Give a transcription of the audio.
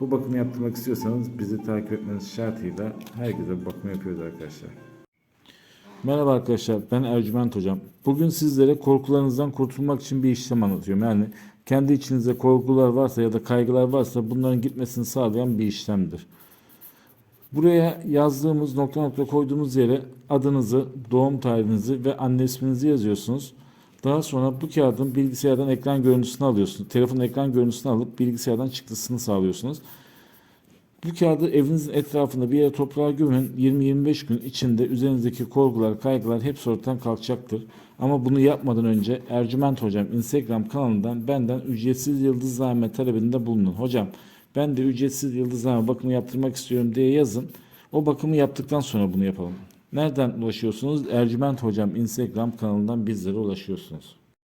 Bu bakımı yaptırmak istiyorsanız bizi takip etmeniz şartıyla herkese bu bakımı yapıyoruz arkadaşlar. Merhaba arkadaşlar ben Ercüment Hocam. Bugün sizlere korkularınızdan kurtulmak için bir işlem anlatıyorum. Yani kendi içinizde korkular varsa ya da kaygılar varsa bunların gitmesini sağlayan bir işlemdir. Buraya yazdığımız nokta nokta koyduğumuz yere adınızı, doğum tarihinizi ve anne isminizi yazıyorsunuz. Daha sonra bu kağıdın bilgisayardan ekran görüntüsünü alıyorsunuz. Telefonun ekran görüntüsünü alıp bilgisayardan çıktısını sağlıyorsunuz. Bu kağıdı evinizin etrafında bir yere toprağa gömün. 20-25 gün içinde üzerinizdeki korkular, kaygılar hepsi ortadan kalkacaktır. Ama bunu yapmadan önce Ercüment Hocam Instagram kanalından benden ücretsiz yıldızlame talebinde bulunun. Hocam ben de ücretsiz yıldızlame bakımı yaptırmak istiyorum diye yazın. O bakımı yaptıktan sonra bunu yapalım. Nereden ulaşıyorsunuz? Ercüment Hocam Instagram kanalından bizlere ulaşıyorsunuz.